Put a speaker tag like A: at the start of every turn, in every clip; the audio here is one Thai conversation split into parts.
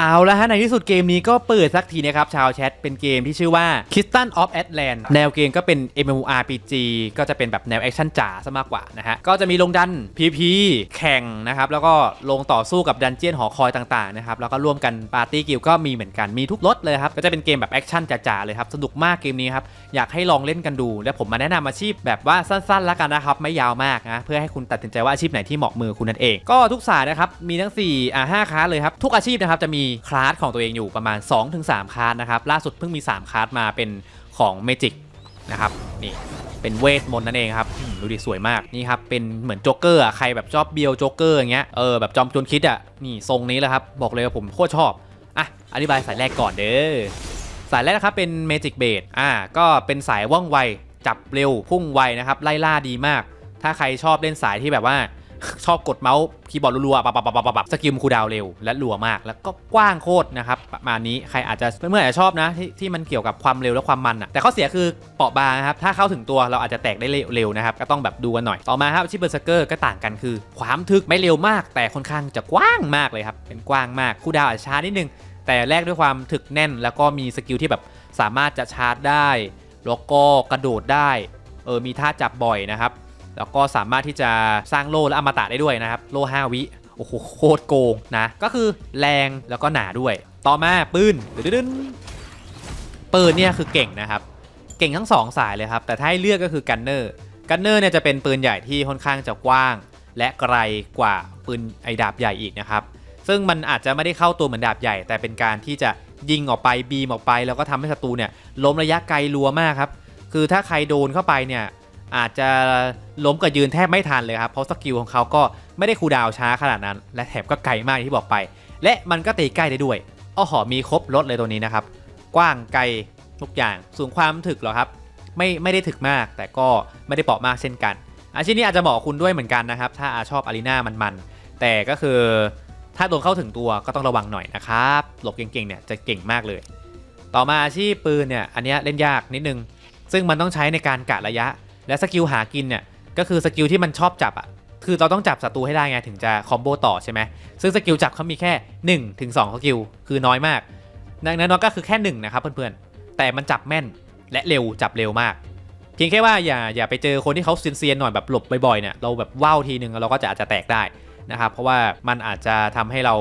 A: เอาละฮะในที่สุดเกมนี้ก็เปิดสักทีนะครับ ชาวแชทเป็นเกมที่ชื่อว่า k i s t a n of Atlant แนวเกมก็เป็น MMORPG ก็จะเป็นแบบแนวแอคชั่นจ๋าซะมากกว่านะฮะ ก็จะมีลงดัน PVP แข่งนะครับ แล้วก็ลงต่อสู้กับดันเจียนหอคอยต่างๆนะครับ แล้วก็ร่วมกันปาร์ตี้กิลก็มีเหมือนกันมีทุกรสเลยครับ ก็จะเป็นเกมแบบแอคชั่นจ๋าๆเลยครับสนุกมากเกมนี้ครับอยากให้ลองเล่นกันดู และผมมาแนะนำอาชีพแบบว่าสั้นๆแล้วกันนะครับไม่ยาวมากนะเพื่อให้คุณตัดสินใจว่าอาชีพไหนที่เหมาะมือคุณนั่นเองก็ทุกสายนะครับมีทั้ง4อ่า5คลาเลยครับทุกอาชีพนะครับจะมีคลาสของตัวเองอยู่ประมาณ 2-3 คลาสนะครับ ล่าสุดเพิ่งมี 3 คลาสมาเป็นของเมจิกนะครับนี่เป็นเวทมนต์นั่นเองครับดูดิสวยมากนี่ครับเป็นเหมือนโจ๊กเกอร์อะใครแบบชอบเบียวโจ๊กเกอร์อย่างเงี้ยเออแบบจอมโจรคิดอะนี่ทรงนี้แหละครับบอกเลยว่าผมโคตรชอบอะอธิบายสายแรกก่อนเด้อสายแรกนะครับเป็น Magic b a s อ่าก็เป็นสายว่องไวจับเร็วพุ่งไวนะครับไล่ล่าดีมาก ถ้าใครชอบเล่นสายที่แบบว่า ชอบกดเมาส์คีย์บอร์ดรัวๆปับปับปับปับปับสกิลคูดาวเร็วและรัวมากแล้วก็กว้างโคตรนะครับประมาณนี้ใครอาจจะเมื่ออาจจะชอบนะที่ที่มันเกี่ยวกับความเร็วและความมันอะแต่ข้อเสียคือเปราะบางนะครับถ้าเข้าถึงตัวเราอาจจะแตกได้เร็วนะครับก็ต้องแบบดูกันหน่อยต่อมาครับชิปเบอร์สเกอร์ก็ต่างกันคือ ความทึกไม่เร็วมาก แต่ค่อนข้างจะกว้างมากเลยครับเป็นกว้างมากคูดาวอาจจะช้านิดนึงแต่แลกด้วยความถึกแน่นแล้วก็มีสกิลที่แบบสามารถจะชาร์จได้แล้วก็กระโดดได้เออมีท่าจับบ่อยนะครับ แล้วก็สามารถที่จะสร้างโล่และอมตะได้ด้วยนะครับ โล่ 5 วิโอ้โหโคตรโกงนะ ก็คือแรงแล้วก็หนาด้วย ต่อมาปืนดึนปืนเนี่ยคือเก่งนะครับ เก่งทั้งสองสายเลยครับ แต่ถ้าให้เลือกก็คือกันเนอร์กันเนอร์เนี่ยจะเป็นปืนใหญ่ที่ค่อนข้างจะกว้าง และไกลกว่าปืนไอดาบใหญ่อีกนะครับ ซึ่งมันอาจจะไม่ได้เข้าตัวเหมือนดาบใหญ่ แต่เป็นการที่จะยิงออกไปบีมออกไป แล้วก็ทำให้ศัตรูเนี่ยล้มระยะไกลรัวมากครับ คือถ้าใครโดนเข้าไปเนี่ย อาจจะล้มกับยืนแทบไม่ทันเลยครับ เพราะสกิลของเขาก็ไม่ได้คูดาวช้าขนาดนั้น และแถบก็ไกลมากอย่างที่บอกไป และมันก็ตีใกล้ได้ด้วยอ้อหอมีครบรถเลยตัวนี้นะครับ กว้างไกลทุกอย่างสูงความถึกหรอครับ ไม่ไม่ได้ถึกมากแต่ก็ไม่ได้เปาะมากเช่นกัน อาชีพนี้อาจจะเหมาะคุณด้วยเหมือนกันนะครับ ถ้าอาชอบอารีนามันๆแต่ก็คือถ้าโดนเข้าถึงตัวก็ต้องระวังหน่อยนะครับหลบเก่งๆเนี่ยจะเก่งมากเลย ต่อมาอาชีพปืนเนี่ยอันนี้เล่นยากนิดนึง ซึ่งมันต้องใช้ในการกะระยะ และสกิลหากินเนี่ยก็คือสกิลที่มันชอบจับอะคือเราต้องจับศัตรูให้ได้ไงถึงจะคอมโบต่อใช่ไหมซึ่งสกิลจับเขามีแค่1ถึง2สกิลคือน้อยมากดังนั้นก็คือแค่1นะครับเพื่อนๆแต่มันจับแม่นและเร็วจับเร็วมาก เพียงแค่ว่าอย่าอย่าไปเจอคนที่เขาเซียนๆหน่อยแบบหลบบ่อยๆเนี่ยเราแบบว่าวทีนึงเราก็จะอาจจะแตกได้นะครับเพราะว่ามันอาจจะทำให้เรา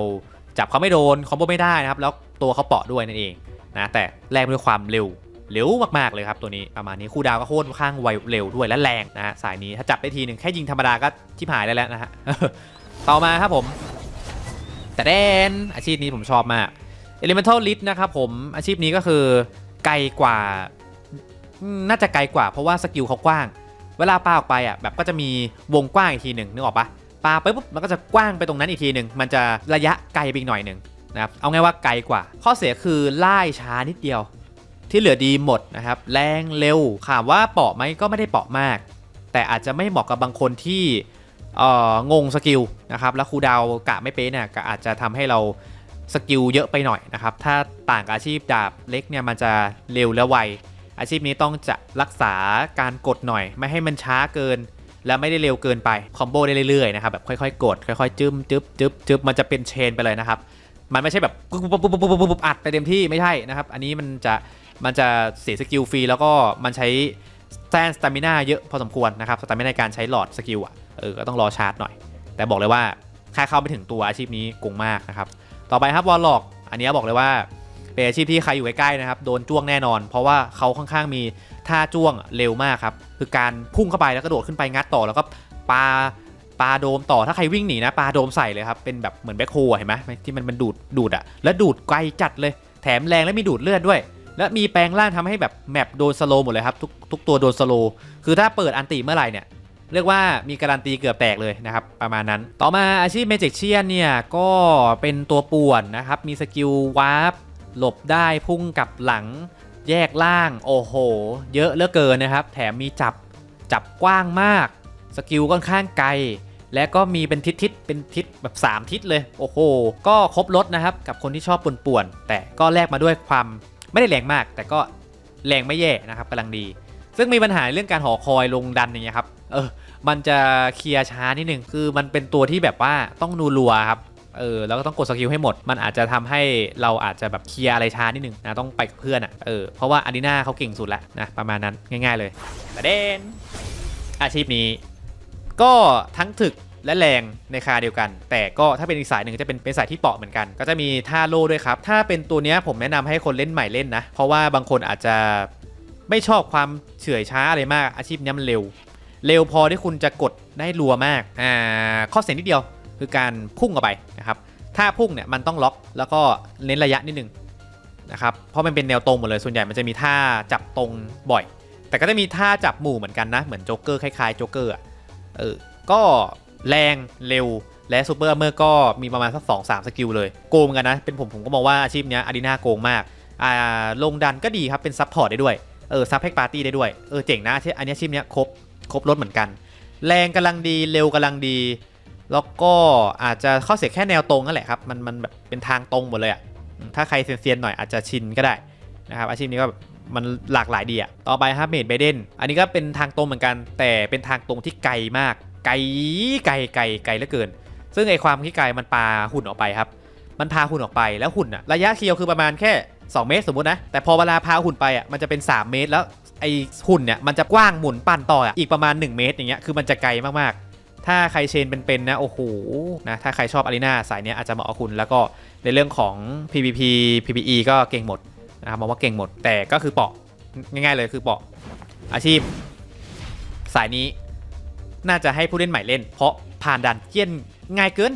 A: จับเขาไม่โดนคอมโบไม่ได้นะครับแล้วตัวเขาเปาะด้วยนั่นเองนะแต่แลกด้วยความเร็ว เร็วมากๆเลยครับตัวนี้ประมาณนี้คู่ดาวก็โคตรข้างไวเร็วด้วยและแรงนะฮะสายนี้ถ้าจับได้ทีหนึ่งแค่ยิงธรรมดาก็ชิบหายได้แล้วนะฮะต่อมาครับผม แต่แดนอาชีพนี้ผมชอบมาก Elemental l i t นะครับผมอาชีพนี้ก็คือไกลกว่าน่าจะไกลกว่าเพราะว่าสกิลเขากว้าง เวลาปาออกไปอะแบบก็จะมีวงกว้างอีกทีหนึ่งนึกออกปะปาไปปุ๊บมันก็จะกว้างไปตรงนั้นอีกทีหนึ่งมันจะระยะไกลไปอีกหน่อยหนึ่งนะครับเอาไงว่าไกลกว่า ข้อเสียคือไล่ช้านิดเดียว ที่เหลือดีหมดนะครับ แรงเร็วถามว่าเปาะไหมก็ไม่ได้เปาะมาก แต่อาจจะไม่เหมาะกับบางคนที่เอองงสกิลนะครับ แล้วครูดาวกะไม่เป๊ะเนี่ยก็อาจจะทำให้เราสกิลเยอะไปหน่อยนะครับ ถ้าต่างอาชีพดาบเล็กเนี่ยมันจะเร็วและไว อาชีพนี้ต้องจะรักษาการกดหน่อย ไม่ให้มันช้าเกิน และไม่ได้เร็วเกินไป คอมโบได้เรื่อยๆนะครับแบบค่อยๆ กด ค่อยๆจึ้มจึ๊บจึ๊บจึ๊บมันจะเป็นเชนไปเลยนะครับ มันไม่ใช่แบบปุ๊บปุ๊บปุ๊บปุ๊บปุ๊บปุ๊บอัดไปเต็มที่ไม่ใช่นะครับ อันนี้มันจะ มันจะเสียสกิลฟรีแล้วก็มันใช้แซนสตามิน่าเยอะพอสมควรนะครับสตามิน่าการใช้หลอดสกิลอะเออก็ต้องรอชาร์จหน่อย แต่บอกเลยว่าค่าเข้าไปถึงตัวอาชีพนี้โกงมากนะครับต่อไปครับวอลล็อกอันนี้บอกเลยว่าเป็นอาชีพที่ใครอยู่ใกล้ๆนะครับโดนจ้วงแน่นอน เพราะว่าเขาค่อนข้างมีท่าจ้วงเร็วมากครับคือการพุ่งเข้าไปแล้วกระโดดขึ้นไปงัดต่อแล้วก็ปาปาโดมต่อถ้าใครวิ่งหนีนะปาโดมใส่เลยครับ เป็นแบบเหมือนแบ็คโฮเห็นไหมที่มันมันดูดดูดอะแล้วดูดไกลจัดเลย แถมแรงและมีดูดเลือดด้วย และมีแปลงร่างทำให้แบบแมปโดนสโลว์หมดเลยครับทุกทุกตัวโดนสโลว์คือถ้าเปิดอันติเมื่อไหร่เนี่ยเรียกว่ามีการันตีเกือบแตกเลยนะครับ ประมาณนั้น ต่อมาอาชีพเมจิกเชียนเนี่ย ก็เป็นตัวป่วนนะครับ มีสกิลวาร์ปหลบได้พุ่งกลับหลัง แยกล่าง โอ้โห เยอะเหลือเกินนะครับ แถมมีจับจับกว้างมาก สกิลค่อนข้างไกล และก็มีเป็นทิศทิศเป็นทิศแบบ 3 ทิศเลย โอ้โห ก็ครบรถนะครับ กับคนที่ชอบป่วนๆแต่ก็แลกมาด้วยความ ไม่ได้แรงมาก แต่ก็แรงไม่แย่นะครับกำลังดี ซึ่งมีปัญหาเรื่องการหอคอยลงดันอย่างเงี้ยครับเออมันจะเคลียร์ช้านิดนึงคือมันเป็นตัวที่แบบว่าต้องนูรัวครับเออแล้วก็ต้องกดสกิลให้หมด มันอาจจะทำให้เราอาจจะแบบเคลียร์อะไรช้านิดนึงนะต้องไปกับเพื่อนอะเออเพราะว่าอารีนาเขาเก่งสุดแล้วนะประมาณนั้นง่าย ๆ เลยประเด็นอาชีพนี้ ก็ทั้งถึก และแรงในคาเดียวกัน แต่ก็ถ้าเป็นอีกสายหนึ่งจะเป็นเป็นสายที่เปราะเหมือนกัน ก็จะมีท่าโล่ด้วยครับ ถ้าเป็นตัวนี้ผมแนะนำให้คนเล่นใหม่เล่นนะ เพราะว่าบางคนอาจจะไม่ชอบความเฉื่อยช้าอะไรมากอาชีพนี้มันเร็ว เร็วพอที่คุณจะกดได้รัวมากอ่าข้อเสียนิดเดียวคือการพุ่งออกไปนะครับถ้าพุ่งเนี่ยมันต้องล็อกแล้วก็เน้นระยะนิดนึงนะครับเพราะมันเป็นแนวตรงหมดเลยส่วนใหญ่มันจะมีท่าจับตรงบ่อย แต่ก็จะมีท่าจับหมู่เหมือนกันนะเหมือนโจ๊กเกอร์คล้ายๆโจ๊กเกอร์อะเออก็ แรงเร็ว และซูเปอร์เมอร์ก็มีประมาณสักสองสามสกิลเลย โกงกันนะ เป็นผมผมก็มองว่าอาชีพนี้อารีนาโกงมากอ่าลงดันก็ดีครับ เป็นซับพอร์ตได้ด้วย เออซับแพ็กปาร์ตี้ได้ด้วย เออเจ๋งนะใช่อันนี้อาชีพนี้ครบครบรถเหมือนกัน แรงกำลังดีเร็วกำลังดี แล้วก็อาจจะข้อเสียแค่แนวตรงนั่นแหละครับ มันมันแบบเป็นทางตรงหมดเลยอะถ้าใครเซียนๆหน่อยอาจจะชินก็ได้นะครับอาชีพนี้ก็แบบมันหลากหลายดีอะต่อไปครับเมดเบเดน อันนี้ก็เป็นทางตรงเหมือนกัน แต่เป็นทางตรงที่ไกลมาก ไกลไกลไกลไกลเหลือเกิน ซึ่งไอความที่ไกลมันปาหุ่นออกไปครับ มันพาหุ่นออกไปแล้วหุ่นอะระยะเคียวคือประมาณแค่ 2 เมตรสมมตินะ แต่พอเวลาพาหุ่นไปอะมันจะเป็น 3 เมตร แล้วไอหุ่นเนี่ยมันจะกว้างหมุนปั่นต่ออะอีกประมาณ 1 เมตรอย่างเงี้ยคือมันจะไกลมากๆ ถ้าใครเชนเป็นๆนะโอ้โหนะถ้าใครชอบอารีนาสายเนี้ยอาจจะเหมาะกับคุณแล้วก็ในเรื่องของ PVP PVE ก็เก่งหมดนะครับมองว่าเก่งหมดแต่ก็คือเปาะง่ายๆเลยคือเปาะอาชีพ สายนี้ น่าจะให้ผู้เล่นใหม่เล่น เพราะผ่านดันเจียนง่ายเกิน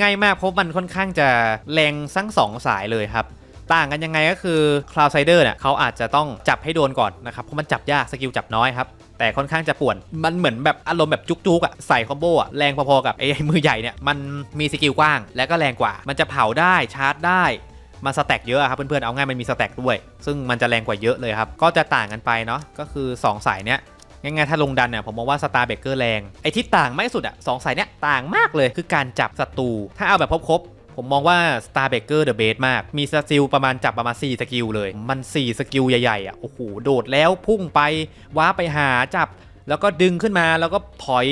A: ง่ายมากเพราะมันค่อนข้างจะแรงทั้งสองสายเลยครับต่างกันยังไงก็คือ Cloud Sider เนี่ยเขาอาจจะต้องจับให้โดนก่อนนะครับ เพราะมันจับยากสกิลจับน้อยครับ แต่ค่อนข้างจะป่วน มันเหมือนแบบอารมณ์แบบจุกๆอะใส่คอมโบอะแรงพอๆกับไอ้มือใหญ่เนี่ยมันมีสกิลกว้าง และก็แรงกว่า มันจะเผาได้ชาร์จได้มันสแต็กเยอะอะครับเพื่อนๆเอาง่ายมันมีสแต็กด้วย ซึ่งมันจะแรงกว่าเยอะเลยครับ ก็จะต่างกันไปเนาะก็คือ 2 สายเนี้ย ง่ายๆถ้าลงดันเนี่ยผมมองว่าสตาร์เบเกอร์แรงไอ้ที่ต่างมากสุดอะสองสายเนี้ยต่างมากเลยคือการจับศัตรูถ้าเอาแบบครบๆผมมองว่า Star b r e a k e r The Base มาก มีสกิลประมาณจับประมาณ 4 สกิลเลย มัน 4 สกิลใหญ่ๆอะ โอ้โห โดดแล้วพุ่งไปว้าไปหาจับ แล้วก็ดึงขึ้นมาแล้วก็ถอย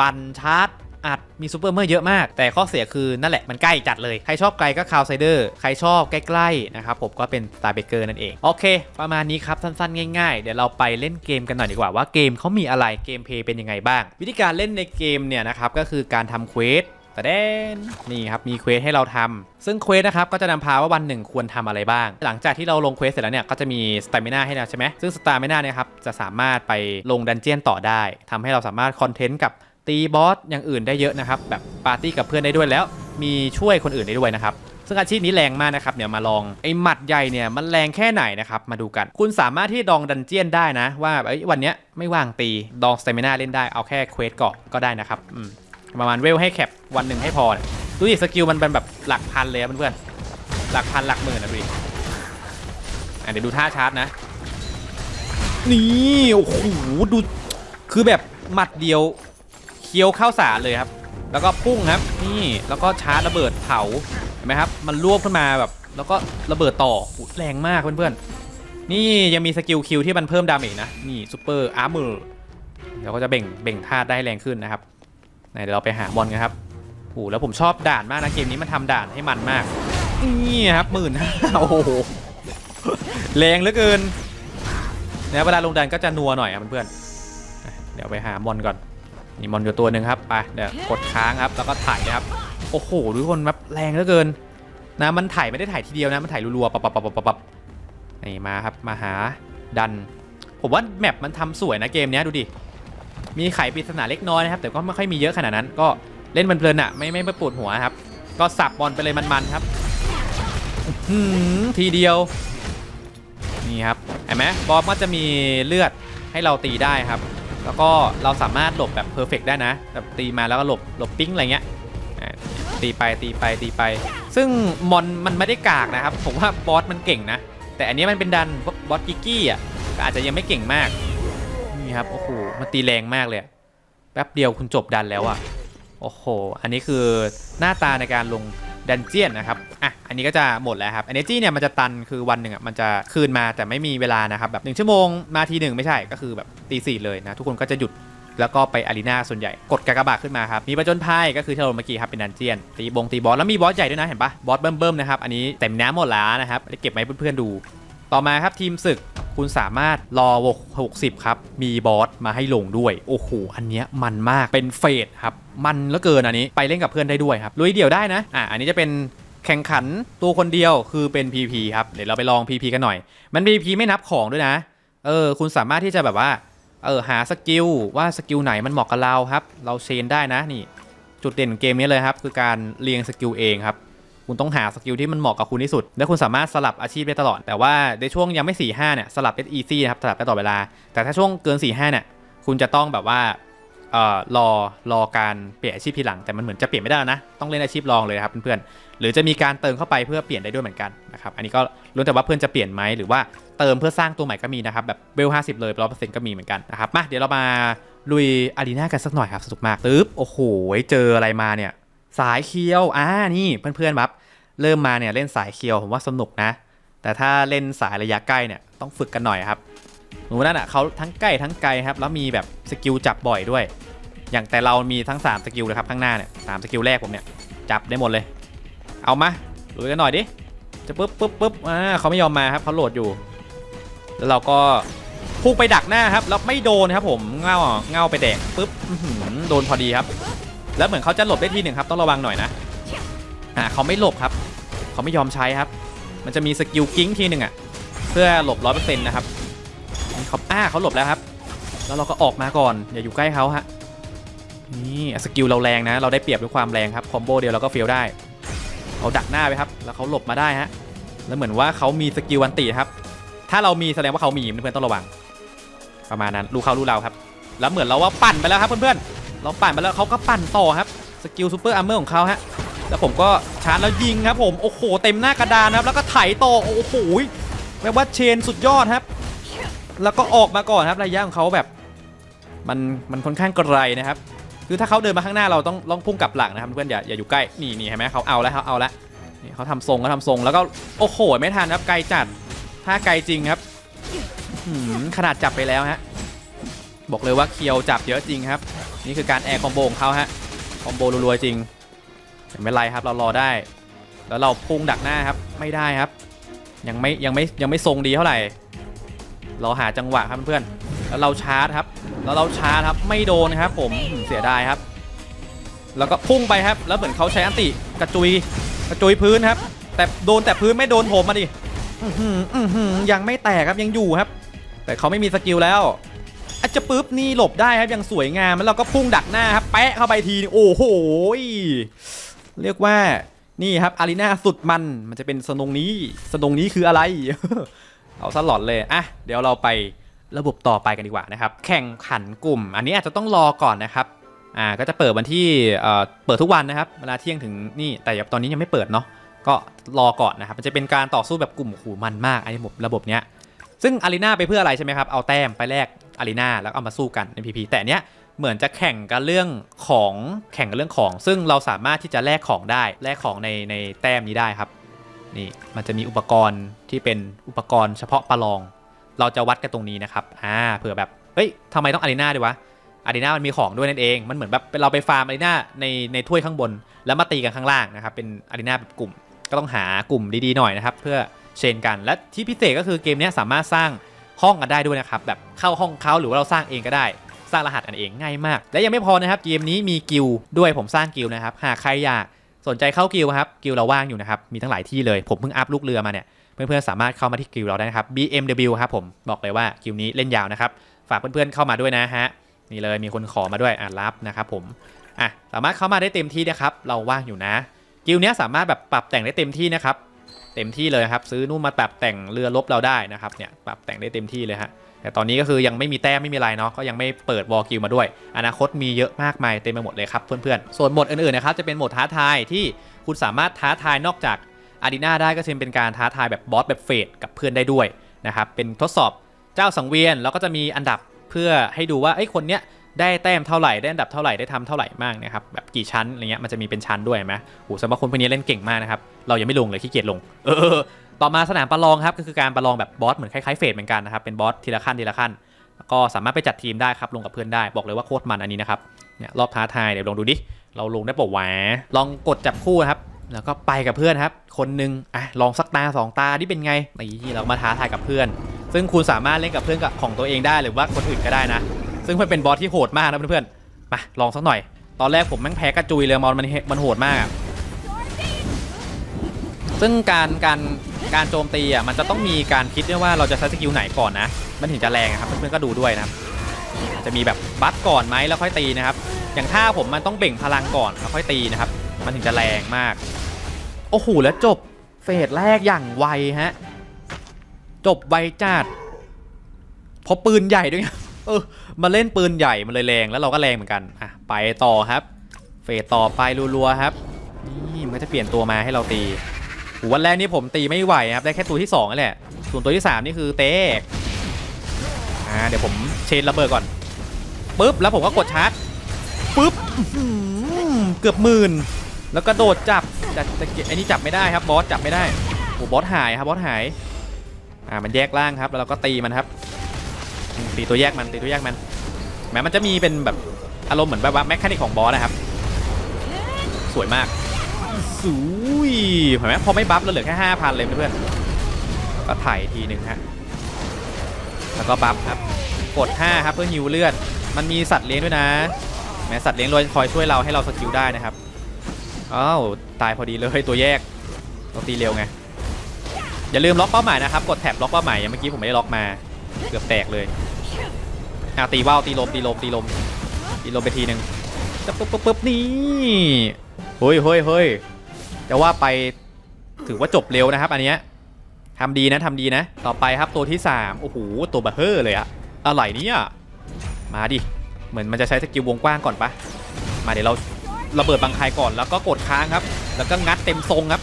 A: ปั่นชาร์จ อัด มีซูเปอร์เมอร์เยอะมาก แต่ข้อเสียคือนั่นแหละมันใกล้จัดเลย ใครชอบไกลก็คาวไซเดอร์ ใครชอบใกล้ๆนะครับผมก็เป็นสตาร์เบเกอร์นั่นเอง โอเค ประมาณนี้ครับ สั้นๆ ง่ายๆ เดี๋ยวเราไปเล่นเกมกันหน่อยดีกว่าว่าเกมเขามีอะไร เกมเพลย์เป็นยังไงบ้าง วิธีการเล่นในเกมเนี่ยนะครับก็คือการทำเควสแต่เด่นนี่ครับ มีเควสให้เราทำซึ่งเควสนะครับ ก็จะนำพาว่าวันหนึ่งควรทำอะไรบ้าง หลังจากที่เราลงเควสเสร็จแล้วเนี่ย ก็จะมีสตามิน่าให้เราใช่ไหมซึ่งสตามิน่าเนี่ยครับ จะสามารถไปลงดันเจียนต่อได้ทำให้เราสามารถคอนเทนต์กับ ตีบอสอย่างอื่นได้เยอะนะครับ แบบปาร์ตี้กับเพื่อนได้ด้วยแล้ว มีช่วยคนอื่นได้ด้วยนะครับซึ่งอาชีพนี้แรงมากนะครับเดี๋ยวมาลองไอ้หมัดใหญ่เนี่ยมันแรงแค่ไหนนะครับมาดูกัน คุณสามารถที่ดองดันเจียนได้นะ ว่าเอ้วันเนี้ยไม่ว่างตีดองสเตมิน่าเล่นได้เอาแค่เควสเกาะก็ได้นะครับอืมประมาณเวลให้แคปวันหนึ่งให้พอดูดิสกิลมันเป็นแบบหลักพันเลยเพื่อนหลักพันหลักหมื่นนะดูดิอะเดี๋ยวดูท่าชาร์จนะ นี่โอ้โหดูคือแบบหมัดเดียว คี้ยวเข้าสารเลยครับ แล้วก็พุ่งครับนี่แล้วก็ชาร์จระเบิดเผาเห็นไหมครับ มันรวบขึ้นมาแบบ แล้วก็ระเบิดต่อโหแรงมากเพื่อนๆนี่ยังมีสกิลคิวที่มันเพิ่มดาเมจนะนี่ซูเปอร์อาร์เมอร์เดี๋ยวก็จะเบ่งเบ่งธาตุได้แรงขึ้นนะครับไหนเดี๋ยวเราไปหาบอลกันครับโอ้โหแล้วผมชอบด่านมากนะเกมนี้มันทำด่านให้มันมากนี่ครับหมื่นโอ้โหแรงเหลือเกินเนี่ยเวลาลงดันก็จะนัวหน่อยครับเพื่อนๆเดี๋ยวไปหามอนก่อน นี่มอนอยู่ตัวหนึ่งครับไปเดี๋ยวกดค้างครับแล้วก็ถ่ายนะครับโอ้โหทุกคนแบบแรงเหลือเกินนะมันถ่ายไม่ได้ถ่ายทีเดียวนะมันถ่ายรัวๆปับปับปับปับปับนี่มาครับมาหาดัน ผมว่าแมปมันทำสวยนะเกมนี้ดูดิมีไขปริศนาเล็กน้อยนะครับแต่ก็ไม่ค่อยมีเยอะขนาดนั้น ก็เล่นมันเพลินอะไม่ไม่ไม่ปวดหัวครับ ก็สับบอลไปเลยมันๆครับทีเดียวนี่ครับเห็นไหมบอสก็จะมีเลือดให้เราตีได้ครับ แล้วก็เราสามารถหลบแบบเพอร์เฟกได้นะแบบตีมาแล้วก็หลบหลบปิ้งอะไรเงี้ยตีไปตีไปตีไป ซึ่งมอนมันไม่ได้กากนะครับ ผมว่าบอสมันเก่งนะ แต่อันนี้มันเป็นดันบอสกิกกี้อะก็อาจจะยังไม่เก่งมากนี่ครับโอ้โหมันตีแรงมากเลยแป๊บเดียวคุณจบดันแล้วอะโอ้โห อันนี้คือหน้าตาในการลง ดันเจียนนะครับ อะ อันนี้ก็จะหมดแล้วครับ Energy เนี่ยมันจะตันคือวันหนึ่งอะมันจะคืนมาแต่ไม่มีเวลานะครับแบบหนึ่งชั่วโมงมาทีหนึ่งไม่ใช่ก็คือแบบตีสี่เลยนะทุกคนก็จะหยุดแล้วก็ไปอารีนาส่วนใหญ่กดกากบาขึ้นมาครับ มีประจนภัยก็คือที่เราลเมื่อกี้ครับเป็นดันเจียน ตีบงตีบอสแล้วมีบอสใหญ่ด้วยนะเห็นปะบอสเบิ่มๆนะครับอันนี้เต็มน้ำหมดแล้วนะครับเก็บไว้เพื่อนๆดู ต่อมาครับทีมศึกคุณสามารถรอ 60 ครับ มีบอสมาให้ลงด้วย โอ้โห อันเนี้ยมันมากเป็นเฟสครับ มันเหลือเกินอันนี้ ไปเล่นกับเพื่อนได้ด้วยครับ ลุยเดี่ยวได้นะ อะ อันนี้จะเป็นแข่งขันตัวคนเดียวคือเป็น PP ครับ เดี๋ยวเราไปลอง PP กันหน่อย มัน PP ไม่นับของด้วยนะ เออ คุณสามารถที่จะแบบว่า เออ หาสกิลว่าสกิลไหนมันเหมาะกับเราครับ เราเชนได้นะ นี่ จุดเด่นของเกมนี้เลยครับ คือการเรียงสกิลเองครับ คุณต้องหาสกิลที่มันเหมาะกับคุณที่สุด และคุณสามารถสลับอาชีพได้ตลอด แต่ว่าในช่วงยังไม่4ี่ห้าเนี่ยสลับเป็นอีซี่นะครับสลับได้ตลอดเวลา แต่ถ้าช่วงเกิน4ี่ห้าเนี่ยคุณจะต้องแบบว่าเอ่อรอรอการเปลี่ยนอาชีพทีหลังแต่มันเหมือนจะเปลี่ยนไม่ได้นะ ต้องเล่นอาชีพรองเลยครับเพื่อนๆหรือจะมีการเติมเข้าไปเพื่อเปลี่ยนได้ด้วยเหมือนกันนะครับอันนี้ก็รู้แต่ว่าเพื่อนจะเปลี่ยนไหมหรือว่าเติมเพื่อสร้างตัวใหม่ก็มีนะครับแบบเบล50เลยร้อยเปอร์เซ็นต์ก็มีเหมือนกันนะครับมาเดี๋ยวเรามาลุยอารีนากันสักหน่อยครับสนุกมากตึ๊บโอ้โหเจออะไรมาเนี่ยสายเคียวอ่านี่เพื่อนๆครับ เริ่มมาเนี่ยเล่นสายเคียวผมว่าสนุกนะ แต่ถ้าเล่นสายระยะใกล้เนี่ยต้องฝึกกันหน่อยครับหนูนั่นอะเขาทั้งใกล้ทั้งไกลครับแล้วมีแบบสกิลจับบ่อยด้วย อย่างแต่เรามีทั้ง 3 สกิลเลยครับข้างหน้าเนี่ยสามสกิลแรกผมเนี่ยจับได้หมดเลย เอามาลุยกันหน่อยดิจะปุ๊บปุ๊บปุ๊บอ่าเขาไม่ยอมมาครับเขาโหลดอยู่ แล้วเราก็พุ่งไปดักหน้าครับแล้วไม่โดนครับผมเงาเงาไปแดกปุ๊บโดนพอดีครับ แล้วเหมือนเขาจะหลบได้ทีหนึ่งครับต้องระวังหน่อยนะ อ่าเขาไม่หลบครับ เขาไม่ยอมใช้ครับ มันจะมีสกิลกิ้งทีหนึ่งอะ เพื่อหลบร้อยเปอร์เซ็นต์นะครับนี่เขาอ่าเขาหลบแล้วครับ แล้วเราก็ออกมาก่อน อย่าอยู่ใกล้เขาฮะ นี่สกิลเราแรงนะ เราได้เปรียบด้วยความแรงครับ คอมโบเดียวเราก็เฟีลได้เราดักหน้าไปครับ แล้วเขาหลบมาได้ฮะ แล้วเหมือนว่าเขามีสกิลวันตีครับ ถ้าเรามีแสดงว่าเขามีเพื่อนต้องระวัง ประมาณนั้น รู้เขารู้เราครับ แล้วเหมือนเราว่าปั่นไปแล้วครับเพื่อนๆ เราปั่นไปแล้วเขาก็ปั่นต่อครับ สกิลซูเปอร์อาร์เมอร์ของเขาฮะ แล้วผมก็ชาร์จแล้วยิงครับผมโอ้โหเต็มหน้ากระดานนะครับแล้วก็ไถต่อโอ้โหแปลว่าเชนสุดยอดครับ แล้วก็ออกมาก่อนครับระยะของเขาแบบมันมันค่อนข้างไกลนะครับ คือถ้าเขาเดินมาข้างหน้าเราต้องต้องพุ่งกลับหลังนะครับเพื่อนอย่าอย่าอยู่ใกล้นี่นี่เห็นไหมเขาเอาแล้วเขาเอาแล้วนี่เขาทำทรงเขาทำทรงแล้วก็โอ้โหไม่ทันครับไกลจัดถ้าไกลจริงครับขนาดจับไปแล้วฮะบอกเลยว่าเคียวจับเยอะจริงครับ นี่คือการแอร์คอมโบของเขาฮะคอมโบรัวๆจริง ไม่เป็นไรครับเรารอได้ แล้วเราพุ่งดักหน้าครับไม่ได้ครับ ยังไม่ยังไม่ยังไม่ทรงดีเท่าไหร่ เราหาจังหวะครับเพื่อนๆแล้วเราชาร์จครับ แล้วเราชาร์จครับไม่โดนครับ ผมเสียดายครับ แล้วก็พุ่งไปครับ แล้วเหมือนเขาใช้อันติกระจุยกระจุยพื้นครับ แต่โดนแต่พื้นไม่โดนผมมาดิยังไม่แตกครับยังอยู่ครับ แต่เขาไม่มีสกิลแล้วอาจจะปุ๊บนี่หลบได้ครับยังสวยงามแล้วเราก็พุ่งดักหน้าครับแปะเข้าไปทีโอ้โห เรียกว่านี่ครับอารีนาสุดมันมันจะเป็นสนงนี้สนงนี้คืออะไร เอาสลอดเลยอะเดี๋ยวเราไประบบต่อไปกันดีกว่านะครับ แข่งขันกลุ่ม อันนี้อาจจะต้องรอก่อนนะครับอ่าก็จะเปิดวันที่เอ่อเปิดทุกวันนะครับเวลาเที่ยงถึงนี่แต่ตอนนี้ยังไม่เปิดเนาะก็รอก่อนนะครับมันจะเป็นการต่อสู้แบบกลุ่มขู่มันมากไอ้ระบบระบบเนี้ยซึ่งอารีนาไปเพื่ออะไรใช่ไหมครับเอาแต้มไปแลกอารีนาแล้วเอามาสู้กันในพีพีแต่เนี้ย เหมือนจะแข่งกันเรื่องของแข่งกันเรื่องของ ซึ่งเราสามารถที่จะแลกของได้แลกของในในแต้มนี้ได้ครับ นี่มันจะมีอุปกรณ์ที่เป็นอุปกรณ์เฉพาะประลอง เราจะวัดกันตรงนี้นะครับอ่าเผื่อแบบเฮ้ยทำไมต้องอารีนาด้วยวะอารีนามันมีของด้วยนั่นเอง มันเหมือนแบบเราไปฟาร์มอารีนาในในถ้วยข้างบน แล้วมาตีกันข้างล่างนะครับ เป็นอารีนาแบบกลุ่ม ก็ต้องหากลุ่มดีๆหน่อยนะครับ เพื่อเชนกัน และที่พิเศษก็คือเกมนี้สามารถสร้างห้องกันได้ด้วยนะครับ แบบเข้าห้องเขาหรือว่าเราสร้างเองก็ได้ สร้างรหัสกันเองง่ายมาก และยังไม่พอนะครับเกมนี้มีกิลด้วยผมสร้างกิลนะครับหากใครอยากสนใจเข้ากิลครับกิลเราว่างอยู่นะครับมีทั้งหลายที่เลยผมเพิ่งอัพลูกเรือมาเนี่ยเพื่อนๆสามารถเข้ามาที่กิลเราได้นะครับ BMW ครับผมบอกเลยว่ากิลนี้เล่นยาวนะครับฝากเพื่อนๆเข้ามาด้วยนะฮะนี่เลยมีคนขอมาด้วยอ่ารับนะครับผมอะสามารถเข้ามาได้เต็มที่นะครับเราว่างอยู่นะ กิลด์เนี้ยสามารถแบบปรับแต่งได้เต็มที่นะครับเต็มที่เลยครับซื้อนู่นมาปรับแต่งเรือรบเราได้นะครับเนี่ยปรับแต่งได้เต็มที่เลยฮะ แต่ตอนนี้ก็คือยังไม่มีแต้มไม่มีอะไรเนาะก็ยังไม่เปิดวอลกิลมาด้วย อนาคตมีเยอะมากมายเต็มไปหมดเลยครับเพื่อนๆ ส่วนหมดอื่นๆนะครับจะเป็นหมดท้าทายที่คุณสามารถท้าทายนอกจากอารีนาได้ก็จะเป็นการท้าทายแบบบอสแบบเฟดกับเพื่อนได้ด้วยนะครับเป็นทดสอบเจ้าสังเวียนแล้วก็จะมีอันดับเพื่อให้ดูว่าไอ้คนเนี้ยได้แต้มเท่าไหร่ได้อันดับเท่าไหร่ได้ทำเท่าไหร่มากนะครับแบบกี่ชั้นอะไรเงี้ยมันจะมีเป็นชั้นด้วยไหมโอ้สำหรับคนพวกนี้เล่นเก่งมากนะครับเรายังไม่ลงเลยขี้เกียจลง เออ ต่อมาสนามประลองครับก็คือการประลองแบบบอสเหมือนคล้ายๆเฟสเหมือนกันนะครับเป็นบอสทีละขั้นทีละขั้นก็สามารถไปจัดทีมได้ครับลงกับเพื่อนได้บอกเลยว่าโคตรมันอันนี้นะครับเนี่ยรอบท้าทายเดี๋ยวลองดูดิเราลงได้ปะวะลองกดจับคู่ครับแล้วก็ไปกับเพื่อนครับคนหนึ่งอะลองสักตาสองตาที่เป็นไงนี่เรามาท้าทายกับเพื่อน ซึ่งคุณสามารถเล่นกับเพื่อนกับของตัวเองได้หรือว่าคนอื่นก็ได้นะ ซึ่งมันเป็นบอสที่โหดมากนะเพื่อนๆมาลองสักหน่อย ตอนแรกผมแม่งแพ้กระจุยเลยมอนมันเฮมันโหดมาก ซึ่งการการการโจมตีอะมันจะต้องมีการคิดด้วยว่าเราจะใช้สกิลไหนก่อนนะ มันถึงจะแรงอะครับเพื่อนๆก็ดูด้วยนะครับจะมีแบบบัฟก่อนไหมแล้วค่อยตีนะครับ อย่างท่าผมมันต้องเบ่งพลังก่อนแล้วค่อยตีนะครับ มันถึงจะแรงมาก โอ้โหแล้วจบเฟสแรกอย่างไวฮะ จบไวจัดเพราะปืนใหญ่ด้วยเออมาเล่นปืนใหญ่มันเลยแรงแล้วเราก็แรงเหมือนกันอะไปต่อครับ เฟสต่อไปรัวๆครับนี่มันจะเปลี่ยนตัวมาให้เราตี วันแรกนี่ผมตีไม่ไหวครับ ได้แค่ตัวที่2นั่นแหละส่วนตัวที่ 3 นี่คือเตะอ่าเดี๋ยวผมเชนระเบิดก่อนปุ๊บแล้วผมก็กดชาร์จปุ๊บเกือบหมื่นแล้วก็โดดจับแต่แต่ไอ้นี่จับไม่ได้ครับบอสจับไม่ได้โอ้บอสหายครับบอสหายอ่ามันแยกล่างครับแล้วเราก็ตีมันครับตีตัวแยกมันตีตัวแยกมันแม้มันจะมีเป็นแบบอารมณ์เหมือนแบบว่าแมคคานิกของบอสนะครับ สวยมาก สวยเห็นไหมพอไม่บัฟเราเหลือแค่ห้าพันเลยเพื่อนก็ถ่ายทีหนึ่งฮะแล้วก็บัฟครับกด5ครับเพื่อฮิวเลือด มันมีสัตว์เลี้ยงด้วยนะ แม้สัตว์เลี้ยงคอยช่วยเราให้เราสกิลได้นะครับอ้าวตายพอดีเลยตัวแยกเราตีเร็วไงอย่าลืมล็อกเป้าหมายนะครับกดแท็บล็อกเป้าหมายย่างเมื่อกี้ผมไม่ได้ล็อกมาเกือบแตกเลยอะตีว่าวตีลมตีลมตีลมตีลมไปทีหนึ่งจะปุ๊บปุ๊บปุ๊บนี่เฮ้ยเฮ้ยเฮ้ย จะว่าไปถือว่าจบเร็วนะครับ อันเนี้ยทำดีนะทำดีนะ ต่อไปครับตัวที่ 3 โอ้โห ตัวเบะเฮอร์เลยอะอะไรเนี่ยมาดิ เหมือนมันจะใช้สกิลวงกว้างก่อนปะมาเดี๋ยวเราระเบิดบังคายก่อนแล้วก็กดค้างครับ แล้วก็งัดเต็มทรงครับ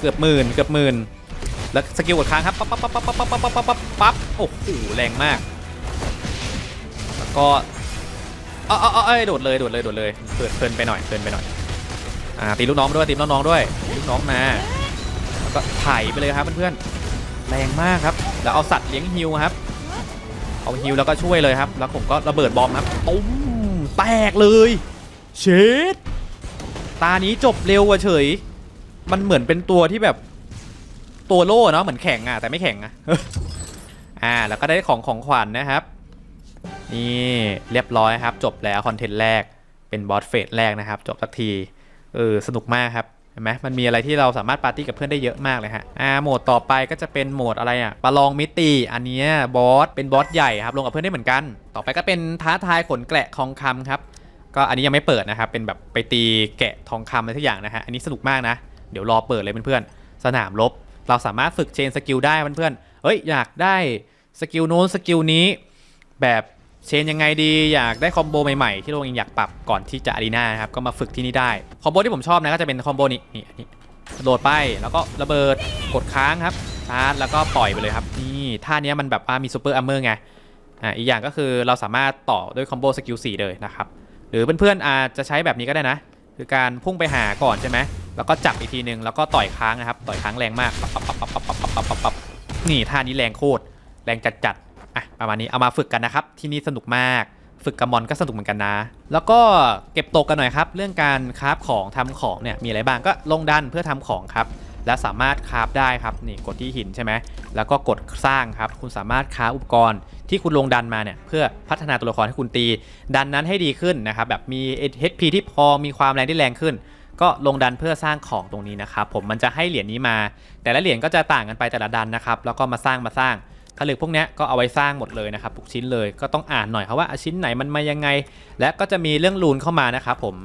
A: เกือบหมื่นเกือบหมื่นแล้วสกิลกดค้างครับปั๊บปั๊บปั๊บปั๊บปั๊บปั๊บปั๊บปั๊บปั๊บปั๊บโอ้โหแรงมาก แล้วก็เอ้าเอ้าเออโดดเลยโดดเลยโดดเลยเปิดเพลินไปหน่อยเพลินไปหน่อย อ่าตีลูกน้องด้วยตีลูกน้องด้วยลูกน้องมาแล้วก็ไถ่ไปเลยครับเพื่อนๆแรงมากครับแล้วเอาสัตว์เลี้ยงฮิวครับ เอาฮิวแล้วก็ช่วยเลยครับ แล้วผมก็ระเบิดบอมครับตุ้มแตกเลยเชดตานี้จบเร็วกว่าเฉย มันเหมือนเป็นตัวที่แบบตัวโล่เนาะเหมือนแข่งอะแต่ไม่แข่งอะอ่าแล้วก็ได้ของของขวัญนะครับ นี่เรียบร้อยครับ จบแล้วคอนเทนต์แรกเป็นบอสเฟสแรกนะครับ จบสักที เออสนุกมากครับเห็นไหมมันมีอะไรที่เราสามารถปาร์ตี้กับเพื่อนได้เยอะมากเลยฮะอ่าโหมดต่อไปก็จะเป็นโหมดอะไรอะประลองมิติอันนี้บอสเป็นบอสใหญ่ครับลงกับเพื่อนได้เหมือนกัน ต่อไปก็เป็นท้าทายขนแกะทองคำครับก็อันนี้ยังไม่เปิดนะครับเป็นแบบไปตีแกะทองคำอะไรทุกอย่างนะฮะอันนี้สนุกมากนะ เดี๋ยวรอเปิดเลยเพื่อนๆสนามรบเราสามารถฝึกเชนสกิลได้เพื่อนๆเฮ้ยอยากได้สกิลโน้นสกิลนี้แบบ เชนยังไงดีอยากได้คอมโบใหม่ๆที่โรงเองอยากปรับก่อนที่จะอารีนาครับก็มาฝึกที่นี่ได้ คอมโบที่ผมชอบนะก็จะเป็นคอมโบนี้นี่นี่โดดไปแล้วก็ระเบิดกดค้างครับชาร์จแล้วก็ปล่อยไปเลยครับนี่ท่านี้มันแบบว่ามีซูเปอร์อัมเมอร์ไงอ่าอีกอย่างก็คือเราสามารถต่อด้วยคอมโบสกิล4เลยนะครับหรือเพื่อนๆอาจจะใช้แบบนี้ก็ได้นะ คือการพุ่งไปหาก่อนใช่ไหมแล้วก็จับอีกทีนึงแล้วก็ต่อยค้างนะครับต่อยค้างแรงมากปั๊บปั๊บปั๊บปั๊บปั๊บปั๊บปั๊บนี่ท่านี้แรงโคตรแรงจัดจัด อะประมาณนี้เอามาฝึกกันนะครับ ที่นี่สนุกมาก ฝึกกับมอนก็สนุกเหมือนกันนะ แล้วก็เก็บตกกันหน่อยครับ เรื่องการคราฟของทำของเนี่ยมีอะไรบ้างก็ลงดันเพื่อทำของครับและสามารถคราฟได้ครับนี่กดที่หินใช่ไหมแล้วก็กดสร้างครับ คุณสามารถคราฟอุปกรณ์ที่คุณลงดันมาเนี่ยเพื่อพัฒนาตัวละครให้คุณตี ดันนั้นให้ดีขึ้นนะครับแบบมี HP ที่พอมีความแรงที่แรงขึ้น ก็ลงดันเพื่อสร้างของตรงนี้นะครับผมมันจะให้เหรียญนี้มา แต่ละเหรียญก็จะต่างกันไปแต่ละดันนะครับแล้วก็มาสร้างมาสร้าง ผลึกพวกนี้ก็เอาไว้สร้างหมดเลยนะครับทุกชิ้นเลยก็ต้องอ่านหน่อยครับว่าอชิ้นไหนมันมายังไง และก็จะมีเรื่องรูนเข้ามานะครับผม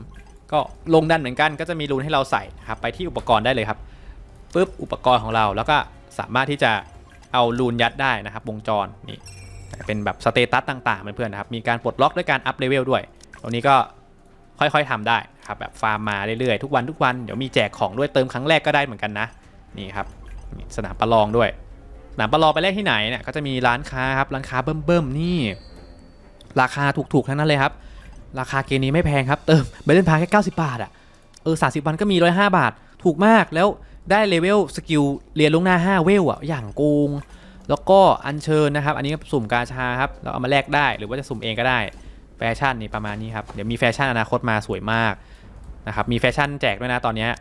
A: ก็ลงดันเหมือนกันก็จะมีรูนให้เราใส่นะครับไปที่อุปกรณ์ได้เลยครับปุ๊บอุปกรณ์ของเราแล้วก็สามารถที่จะเอารูนยัดได้นะครับวงจรนี่เป็นแบบสเตตัสต่างๆเพื่อนๆนะครับมีการปลดล็อกด้วยการอัพเลเวลด้วย ตรงนี้ก็ค่อยๆทำได้ครับแบบฟาร์มมาเรื่อยๆทุกวันทุกวันเดี๋ยวมีแจกของด้วยเติมครั้งแรกก็ได้เหมือนกันนะนี่ครับสนามประลองด้วย นามประลอไปแรกที่ไหนเนี่ยก็จะมีร้านค้าครับร้านค้าเบิ่มๆนี่ ราคาถูกๆทั้งนั้นเลยครับ ราคาเกมนี้ไม่แพงครับ เติมไปเล่นพาแค่90 บาทอะเออ30วันก็มี105บาท ถูกมากแล้วได้เลเวลสกิลเรียนลวงหน้า 5 เวลอะอย่างโกง แล้วก็อัญเชิญนะครับ อันนี้ก็สุ่มกาชาครับเราเอามาแลกได้หรือว่าจะสุ่มเองก็ได้แฟชั่นนี่ประมาณนี้ครับเดี๋ยวมีแฟชั่นอนาคตมาสวยมากนะครับมีแฟชั่นแจกด้วยนะตอนเนี้ย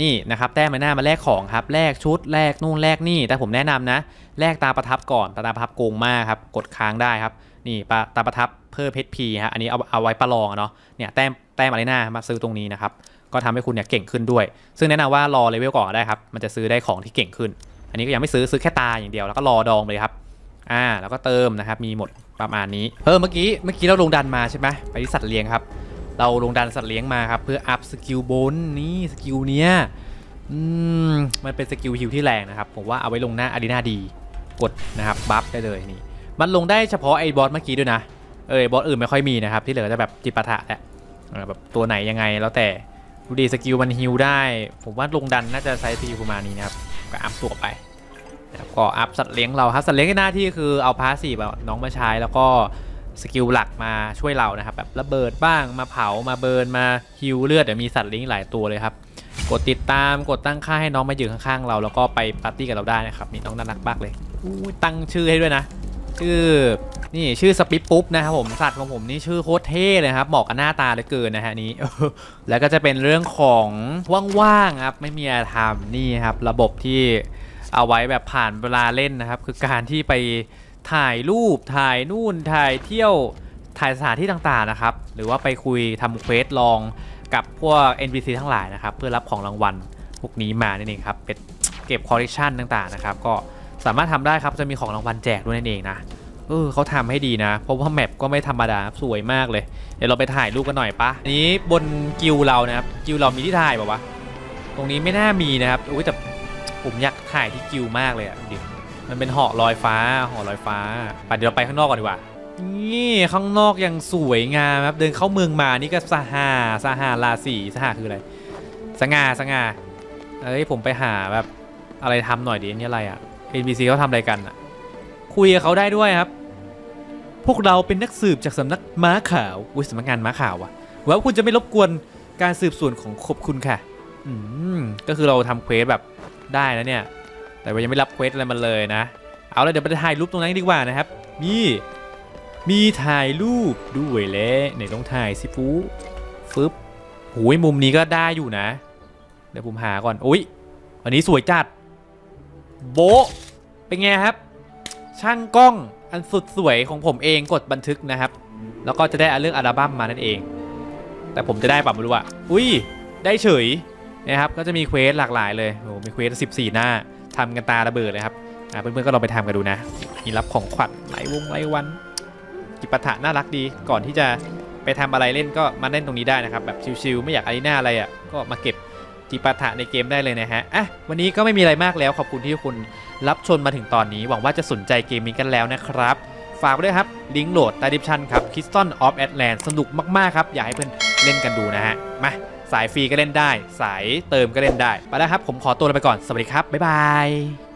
A: นี่นะครับแต้มมาหน้ามาแลกของครับแลกชุดแลกนู่นแลกนี่ แต่ผมแนะนำนะแลกตาประทับก่อนตาประทับโกงมากครับกดค้างได้ครับนี่ปตาประทับเพิ่มเพชรพีฮะอันนี้เอาเอาไว้ประลองเนาะเนี่ยแต้มแต้มอะไรหน้ามาซื้อตรงนี้นะครับก็ทำให้คุณเนี่ยเก่งขึ้นด้วย ซึ่งแนะนำว่ารอเลเวลก่อนได้ครับมันจะซื้อได้ของที่เก่งขึ้น อันนี้ก็ยังไม่ซื้อซื้อแค่ตาอย่างเดียวแล้วก็รอดองไปเลยครับอ่าแล้วก็เติมนะครับมีหมดประมาณนี้เออเมื่อกี้เมื่อกี้เราลงดันมาใช่ไหมไปที่สัตว์เลี้ยงครับ เราลงดันสัตว์เลี้ยงมาครับ เพื่ออัพสกิลบนนี่สกิลเนี้ยมมันเป็นสกิลฮิวที่แรงนะครับ ผมว่าเอาไว้ลงหน้าอารีนาดีกดนะครับบัฟได้เลยนี่ มันลงได้เฉพาะไอ้บอสเมื่อกี้ด้วยนะเออบอสอื่นไม่ค่อยมีนะครับ ที่เหลือจะแบบจิปาถะแหละแบบตัวไหนยังไงแล้วแต่ดูดีสกิลมันฮิวได้ ผมว่าลงดันน่าจะใช้สกิลประมาณนี้นะครับก็อัพตัวไปนะครับก็อัพสัตว์เลี้ยงเราครับสัตว์เลี้ยงหน้าที่คือเอาพาสซีฟน้องมาใช้แล้วก็ สกิลหลักมาช่วยเรานะครับแบบระเบิดบ้างมาเผามาเบิร์นมาฮิวเลือดเดี๋ยวมีสัตว์เลี้ยงหลายตัวเลยครับกดติดตามกดตั้งค่าให้น้องมายืนข้างๆเราแล้วก็ไปปาร์ตี้กับเราได้นะครับนี่น้องน่ารักมากเลยอู้ยตั้งชื่อให้ด้วยนะ ชื่อนี่ชื่อสปิปปุ๊บนะครับผมสัตว์ของผมนี่ชื่อโคตรเท่เลยครับเหมาะกับหน้าตาเหลือเกินนะฮะนี้ แล้วก็จะเป็นเรื่องของว่างๆครับไม่มีอะไรทำนี่ครับระบบที่เอาไว้แบบผ่านเวลาเล่นนะครับ คือการที่ไป ถ่ายรูปถ่ายนู่นถ่ายเที่ยวถ่ายสถานที่ต่างๆนะครับ หรือว่าไปคุยทำเควสลองกับพวก NPC ทั้งหลายนะครับ เพื่อรับของรางวัลพวกนี้มานั่นเองครับเป็นเก็บคอลเลกชันต่างๆนะครับ ก็สามารถทำได้ครับจะมีของรางวัลแจกด้วยนั่นเองนะเออเขาทำให้ดีนะ เพราะว่าแมปก็ไม่ธรรมดาสวยมากเลย เดี๋ยวเราไปถ่ายรูปกันหน่อยปะอันนี้บนกิลเรานะครับกิลเรามีที่ถ่ายป่าวะตรงนี้ไม่น่ามีนะครับอุ้ยแต่ผมอยากถ่ายที่กิลมากเลยอะดูดิ มันเป็นหอลอยฟ้าหอลอยฟ้าไปเดี๋ยวเราไปข้างนอกก่อนดีกว่า นี่ข้างนอกยังสวยงามครับ เดินเข้าเมืองมานี่ก็สหาสหาราศีสหาคืออะไร สง่าสง่าเอ้ยผมไปหาแบบอะไรทำหน่อยดินี่อะไรอะ NPC เขาทำอะไรกันอะ คุยกับเขาได้ด้วยครับ พวกเราเป็นนักสืบจากสำนักม้าขาวอุ้ยสำนักงานม้าขาววะหวังว่าคุณจะไม่รบกวนการสืบสวนของขบคุณค่ะ อืมก็คือเราทำเควสแบบได้นะเนี่ย แต่ว่ายังไม่รับเควสอะไรมาเลยนะ เอาละเดี๋ยวไปถ่ายรูปตรงนั้นดีกว่านะครับ มีมีถ่ายรูปด้วยแหละไหนต้องถ่ายสิฟูฟึบหูยมุมนี้ก็ได้อยู่นะ เดี๋ยวผมหาก่อนอุ้ยอันนี้สวยจัด โบเป็นไงครับ ช่างกล้องอันสุดสวยของผมเองกดบันทึกนะครับ แล้วก็จะได้เรื่องอัลบั้มมานั่นเอง แต่ผมจะได้ปรับไม่รู้อะอุ้ยได้เฉยนะครับก็จะมีเควสหลากหลายเลยโอ้มีเควส14 หน้า ทำกันตาระเบิดเลยครับอ่าเพื่อนๆก็ลองไปทำกันดูนะมีรับของขวัญหลายวงหลายวันกิปะถะน่ารักดีก่อนที่จะไปทำอะไรเล่นก็มาเล่นตรงนี้ได้นะครับ แบบชิลๆไม่อยากอารีนาอะไรอะ่ะก็มาเก็บจิปาถะในเกมได้เลยนะฮะอะวันนี้ก็ไม่มีอะไรมากแล้วขอบคุณที่คุณรับชมมาถึงตอนนี้ หวังว่าจะสนใจเกมนี้กันแล้วนะครับ ฝากไว้ด้วยครับ ลิงก์โหลดใต้ดิสชันครับ Kiston of Atlant สนุกมาก ๆ ครับ อยากให้เพื่อนเล่นกันดูนะฮะ มา สายฟรีก็เล่นได้ สายเติมก็เล่นได้ ไปแล้วครับ ผมขอตัวลาไปก่อน สวัสดีครับ บ๊ายบาย